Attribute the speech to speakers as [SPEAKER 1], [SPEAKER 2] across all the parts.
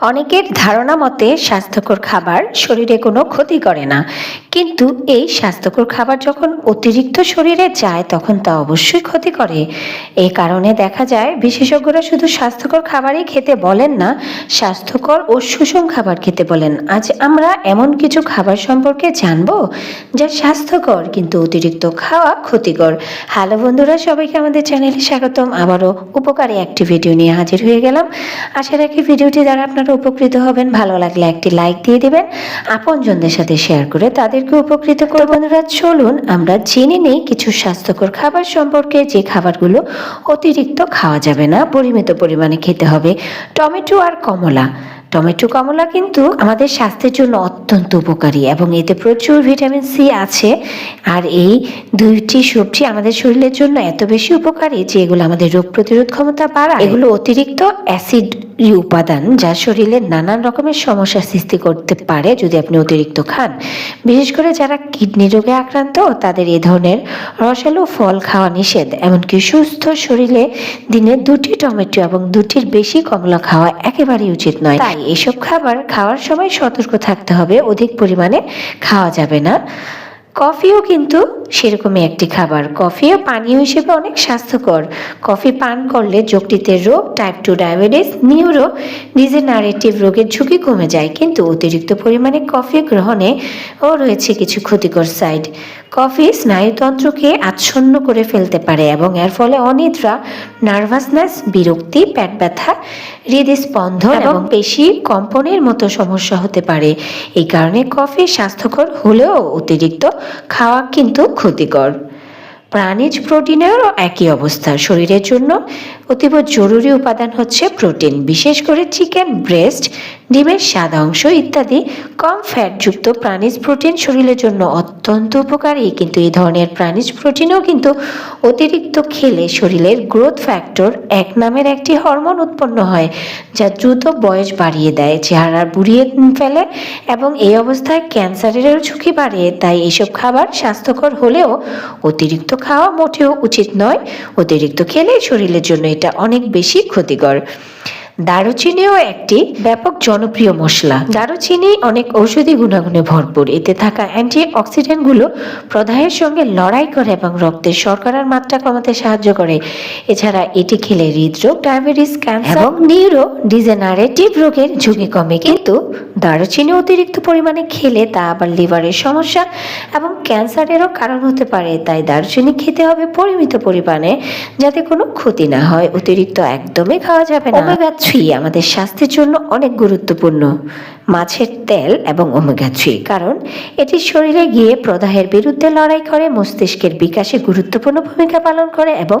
[SPEAKER 1] অনেকের ধারণা মতে স্বাস্থ্যকর খাবার শরীরে কোনো ক্ষতি করে না। কিন্তু এই স্বাস্থ্যকর খাবার যখন অতিরিক্ত শরীরে যায়, তখন তা অবশ্যই ক্ষতি করে। এই কারণে দেখা যায়, বিশেষজ্ঞরা শুধু স্বাস্থ্যকর খাবারই খেতে বলেন না, স্বাস্থ্যকর ও সুষম খাবার খেতে বলেন। আজ আমরা এমন কিছু খাবার সম্পর্কে জানব, যা স্বাস্থ্যকর কিন্তু অতিরিক্ত খাওয়া ক্ষতিকর। হ্যালো বন্ধুরা, সবাইকে আমাদের চ্যানেলে স্বাগতম। আবারও উপকারী একটি ভিডিও নিয়ে হাজির হয়ে গেলাম। আশা রাখি ভিডিওটি দ্বারা আপনারা উপকৃত হবেন, ভালো লাগলে একটি লাইক দিয়ে দিবেন। আপনজনদের সাথে শেয়ার করে তাদেরকে উপকৃত করে বন্ধুরা, চলুন আমরা জেনে নেই কিছু স্বাস্থ্যকর খাবার সম্পর্কে, যে খাবারগুলো অতিরিক্ত খাওয়া যাবে না, পরিমিত পরিমাণে খেতে হবে, টমেটো আর কমলা। টমেটো কমলা কিন্তু আমাদের স্বাস্থ্যের জন্য অত্যন্ত উপকারী এবং এতে প্রচুর ভিটামিন সি আছে। আর এই দুইটি সবজি আমাদের শরীরের জন্য এত বেশি উপকারী যে এগুলো আমাদের রোগ প্রতিরোধ ক্ষমতা বাড়ায়। এগুলো অতিরিক্ত অ্যাসিড উপাদান যা শরীরে নানান রকমের সমস্যা সৃষ্টি করতে পারে যদি আপনি অতিরিক্ত খান। বিশেষ করে যারা কিডনি রোগে আক্রান্ত, তাদের এ ধরনের রসালো ফল খাওয়া নিষেধ। এমনকি সুস্থ শরীরে দিনে দুটি টমেটো এবং দুটির বেশি কমলা খাওয়া একেবারেই উচিত নয়। তাই এসব খাবার খাওয়ার সময় সতর্ক থাকতে হবে অধিক পরিমাণে খাওয়া যাবে না। কফিও কিন্তু সেরকমই একটি খাবার। কফি ও পানীয় হিসেবে অনেক স্বাস্থ্যকর। কফি পান করলে যকৃতের রোগ type two diabetes neurodegenerative রোগের ঝুঁকি কমে যায় কিন্তু অতিরিক্ত পরিমাণে কফি গ্রহণে ও রয়েছে কিছু ক্ষতিকর সাইড কফি স্নায়ুতন্ত্রকে আচ্ছন্ন করে ফেলতে পারে এবং এর ফলে অনিদ্রা নার্ভাসনেস বিরক্তি পেট ব্যথা হৃদস্পন্দন এবং পেশি কম্পনের মতো সমস্যা হতে পারে। এই কারণে কফি স্বাস্থ্যকর হলেও অতিরিক্ত খাওয়া কিন্তু ক্ষতিকর। প্রাণীজ প্রোটিনেরও একই অবস্থা। শরীরের জন্য অতীব জরুরি উপাদান হচ্ছে প্রোটিন, বিশেষ করে চিকেন ব্রেস্ট ডিমের সাদা অংশ ইত্যাদি কম ফ্যাটযুক্ত প্রাণীজ প্রোটিন শরীরের জন্য অত্যন্ত উপকারী। কিন্তু এই ধরনের প্রাণীজ প্রোটিনও কিন্তু অতিরিক্ত খেলে শরীরের গ্রোথ ফ্যাক্টর এক নামের একটি হরমোন উৎপন্ন হয়, যা দ্রুত বয়স বাড়িয়ে দেয়, চেহারা বুড়িয়ে ফেলে এবং এই অবস্থায় ক্যান্সারেরও ঝুঁকি বাড়ে। তাই এসব খাবার স্বাস্থ্যকর হলেও অতিরিক্ত খাওয়া মোটেও উচিত নয়। অতিরিক্ত খেলে শরীরের জন্য এটা অনেক বেশি ক্ষতিকর। দারুচিনিও একটি ব্যাপক জনপ্রিয় মশলা। দারুচিনি অনেক ঔষধি গুণাগুণে ভরপুর। এতে থাকা অ্যান্টি অক্সিডেন্টগুলো প্রদাহের সঙ্গে লড়াই করে এবং রক্তের শর্করার মাত্রা কমাতে সাহায্য করে। এছাড়া এটি খেলে হৃদরোগ ডায়াবেটিস ক্যান্সার এবং নিউরো ডিজেনারেটিভ রোগের ঝুঁকি কমে। কিন্তু দারুচিনি অতিরিক্ত পরিমাণে খেলে তা আবার লিভারের সমস্যা এবং ক্যান্সারেরও কারণ হতে পারে। তাই দারুচিনি খেতে হবে পরিমিত পরিমাণে যাতে কোনো ক্ষতি না হয়। অতিরিক্ত একদমই খাওয়া যাবে না। থ্রি আমাদের স্বাস্থ্যের জন্য অনেক গুরুত্বপূর্ণ। মাছের তেল এবং ওমেগা থ্রি, কারণ এটি শরীরে গিয়ে প্রদাহের বিরুদ্ধে লড়াই করে, মস্তিষ্কের বিকাশে গুরুত্বপূর্ণ ভূমিকা পালন করে এবং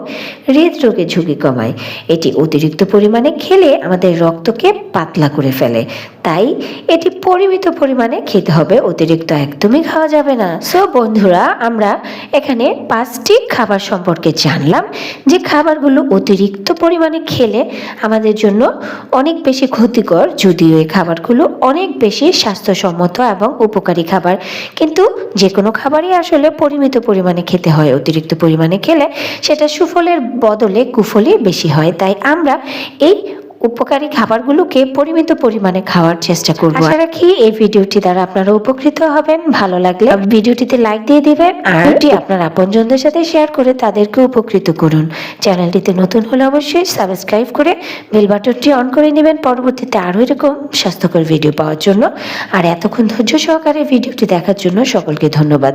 [SPEAKER 1] হৃদরোগের ঝুঁকি কমায়। এটি অতিরিক্ত পরিমাণে খেলে আমাদের রক্তকে পাতলা করে ফেলে। তাই এটি পরিমিত পরিমাণে খেতে হবে, অতিরিক্ত একদমই খাওয়া যাবে না। সো বন্ধুরা, আমরা এখানে পাঁচটি খাবার সম্পর্কে জানলাম। যে খাবারগুলো অতিরিক্ত পরিমাণে খেলে আমাদের জন্য অনেক বেশি ক্ষতিকর, যদিও এই খাবারগুলো অনেক বেশি স্বাস্থ্যসম্মত এবং উপকারী খাবার। কিন্তু যে কোনো খাবারই আসলে পরিমিত পরিমাণে খেতে হয়, অতিরিক্ত পরিমাণে খেলে সেটা সুফলের বদলে কুফলই বেশি হয়। তাই আমরা এই উপকারী খাবারগুলোকে পরিমিত পরিমাণে খাওয়ার চেষ্টা করব। আশা রাখি এই ভিডিওটি দ্বারা আপনারা উপকৃত হবেন ভালো লাগলে ভিডিওটিতে লাইক দিয়ে দিবেন আর এটি আপনার আপনজনদের সাথে শেয়ার করে তাদেরকে উপকৃত করুন। চ্যানেলটিতে নতুন হলে অবশ্যই সাবস্ক্রাইব করে বেল বাটনটি অন করে নেবেন পরবর্তীতে আরও এরকম স্বাস্থ্যকর ভিডিও পাওয়ার জন্য। আর এতক্ষণ ধৈর্য সহকারে ভিডিওটি দেখার জন্য সকলকে ধন্যবাদ।